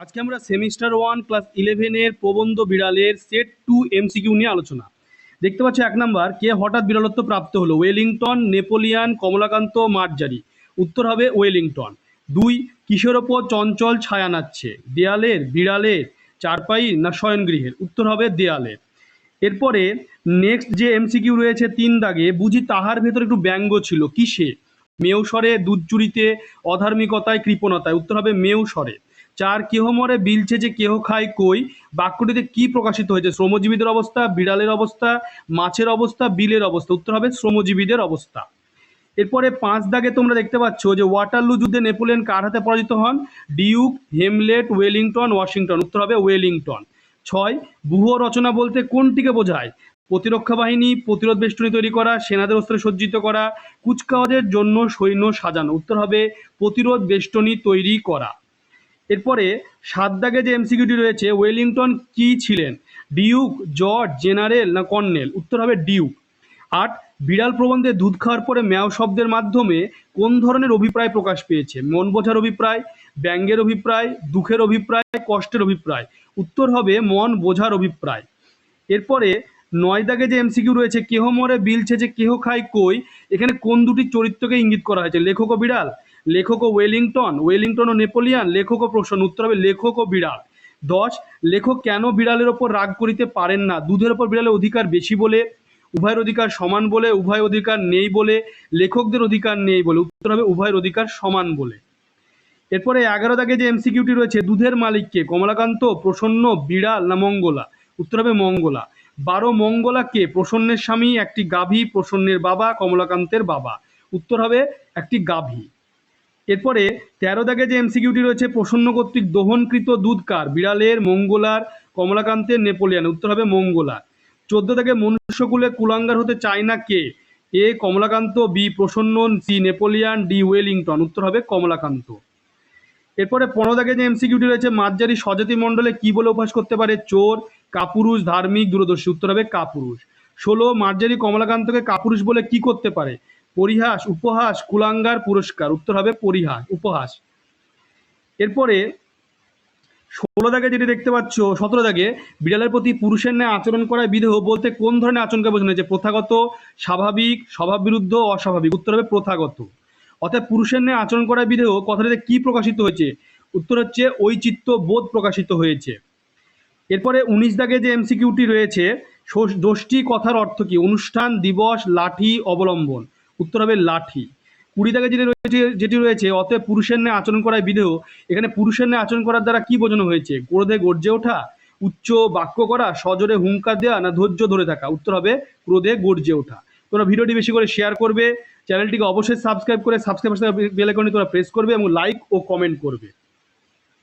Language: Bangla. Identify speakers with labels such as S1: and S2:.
S1: আজকে আমরা সেমিস্টার ওয়ান ক্লাস ইলেভেনের প্রবন্ধ বিড়ালের সেট টু এমসিকিউ নিয়ে আলোচনা। দেখতে পাচ্ছ এক নাম্বার, কে হঠাৎ বিড়ালত্ব প্রাপ্ত হলো? ওয়েলিংটন, নেপোলিয়ান, কমলাকান্ত, মার্জারি। উত্তর হবে ওয়েলিংটন। দুই, কিসের ওপর চঞ্চল ছায়া নাচ্ছে? দেয়ালের, বিড়ালের, চারপাই না শয়নগৃহের? উত্তর হবে দেয়ালের। এরপরে নেক্সট যে এমসিকিউ রয়েছে তিন দাগে, বুঝি তাহার ভেতর একটু ব্যঙ্গ ছিল। কিসে? মেয়সরে দুধ চুরিতে অধার্মিকতায়, কৃপণতায়। উত্তর হবে মেয়সরে। চার, কেহ মরে বিলছে যে কেহ খায় কই? বাক্যটিতে কি প্রকাশিত হয়েছে? শ্রমজীবীদের অবস্থা, বিড়ালের অবস্থা, মাছের অবস্থা, বিলের অবস্থা। উত্তর হবে শ্রমজীবীদের অবস্থা। এরপরে পাঁচ দাগে তোমরা দেখতে পাচ্ছ যে ওয়াটারলু যুদ্ধে নেপোলিয়ন কার হাতে পরাজিত হন? Duke, Hamlet, Wellington, Washington. উত্তর হবে ওয়েলিংটন। ছয় ব্যূহ রচনা বলতে কোনটিকে বোঝায়? প্রতিরক্ষা বাহিনী, প্রতিরোধ বেষ্টনী তৈরি করা, সেনাদের অস্ত্রে সজ্জিত করা, কুচকাওয়াজের জন্য সৈন্য সাজানো। উত্তর হবে প্রতিরোধ বেষ্টনী তৈরি করা। এরপরে সাত দাগে যে এমসিকিউটি রয়েছে, ওয়েলিংটন কি ছিলেন? ডিউক, জর্জ, জেনারেল না কর্নেল? উত্তর হবে ডিউক। আট, বিড়াল প্রবন্ধে দুধ খাওয়ার পরে ম্যাও শব্দের মাধ্যমে কোন ধরনের অভিপ্রায় প্রকাশ পেয়েছে? মন বোঝার অভিপ্রায়, ব্যঙ্গের অভিপ্রায়, দুঃখের অভিপ্রায়, কষ্টের অভিপ্রায়। উত্তর হবে মন বোঝার অভিপ্রায়। এরপরে নয় দাগে যে এমসিকিউ রয়েছে, কেহ মরে বিলছে যে কেহ খায় কই? এখানে কোন দুটি চরিত্রকে ইঙ্গিত করা হয়েছে? লেখক ও বিড়াল? লেখক ও ওয়েলিংটন ওয়েলিংটন ও নেপোলিয়ান, লেখক ও প্রশ্ন, উত্তর হবে লেখক ও বিড়াল। দশ, লেখক কেন বিড়ালের ওপর রাগ করিতে পারেন না? দুধের ওপর বিড়ালের অধিকার বেশি বলে, উভয়ের অধিকার সমান বলে, উভয় অধিকার নেই বলে, লেখকদের অধিকার নেই বলে, উত্তর হবে উভয়ের অধিকার সমান বলে। এরপরে এগারো দাগে যে এমসিকিউটি রয়েছে, দুধের মালিককে, কমলাকান্ত, প্রসন্ন, বিড়াল না মঙ্গলা? উত্তর হবে মঙ্গলা। বারো মঙ্গলাকে প্রসন্নের স্বামী, একটি গাভী, প্রসন্নের বাবা, কমলাকান্তের বাবা। উত্তর হবে একটি গাভী। এরপরে তেরো দাগে যে এমসিকিউটি রয়েছে, প্রসন্ন কর্তৃক দহনকৃত দুধ কার বিড়ালের, মঙ্গলার, কমলাকান্তের নেপোলিয়ান, উত্তর হবে মঙ্গলার। চোদ্দ দাগে মনুষ্যকুলে কুলাঙ্গার হতে চায় না কে? A Kamalakanta, B Prasanna C Napoleon, D Wellington, উত্তর হবে কমলাকান্ত। এরপরে পনেরো দাগে যে এমসিকিউটি রয়েছে, মাঝারি স্বজাতি মণ্ডলে কি বলে অভ্যাস করতে পারে? চোর, কাপুরুষ, ধার্মিক, দূরদর্শী, উত্তর হবে কাপুরুষ। ষোলো মার্জারি কমলাকান্তকে কাপুরুষ বলে কি করতে পারে? পরিহাস, উপহাস, কুলাঙ্গার পুরস্কার। উত্তর হবে পরিহাস, উপহাস। এরপরে ষোলো দাগে যেটি দেখতে পাচ্ছ, সতেরো দাগে বিড়ালের প্রতি পুরুষের ন্যায় আচরণ করায় বিদেহ বলতে কোন ধরনের আচরণকে বোঝানো হয়েছে? প্রথাগত, স্বাভাবিক স্বভাব বিরুদ্ধ অস্বাভাবিক। উত্তর হবে প্রথাগত। অর্থাৎ পুরুষের ন্যায় আচরণ করায় বিদেহ কথাটিতে কি প্রকাশিত হয়েছে? উত্তর হচ্ছে ঐচিত্য বোধ প্রকাশিত হয়েছে। এরপরে উনিশ দাগে যে এমসিকিউটি রয়েছে দোষটি কথার অর্থ কি? অনুষ্ঠান, দিবস, লাঠি, অবলম্বন। উত্তর হবে লাঠি। কুড়ি দাগে যেটি রয়েছে যেটি রয়েছে, অতএব পুরুষের ন্যায় আচরণ করায় বিধেয়। এখানে পুরুষের ন্যায় আচরণ করার দ্বারা কি বোঝানো হয়েছে? ক্রোধে গর্জে ওঠা, উচ্চ বাক্য করা, সজোরে হুঙ্কার দেওয়া না ধৈর্য ধরে থাকা? উত্তর হবে ক্রোধে গর্জে ওঠা। তোমরা ভিডিওটি বেশি করে শেয়ার করবে, চ্যানেলটিকে অবশ্যই সাবস্ক্রাইব করে সাবস্ক্রাইব বেল আইকনটি তোমরা প্রেস করবে এবং লাইক ও কমেন্ট করবে।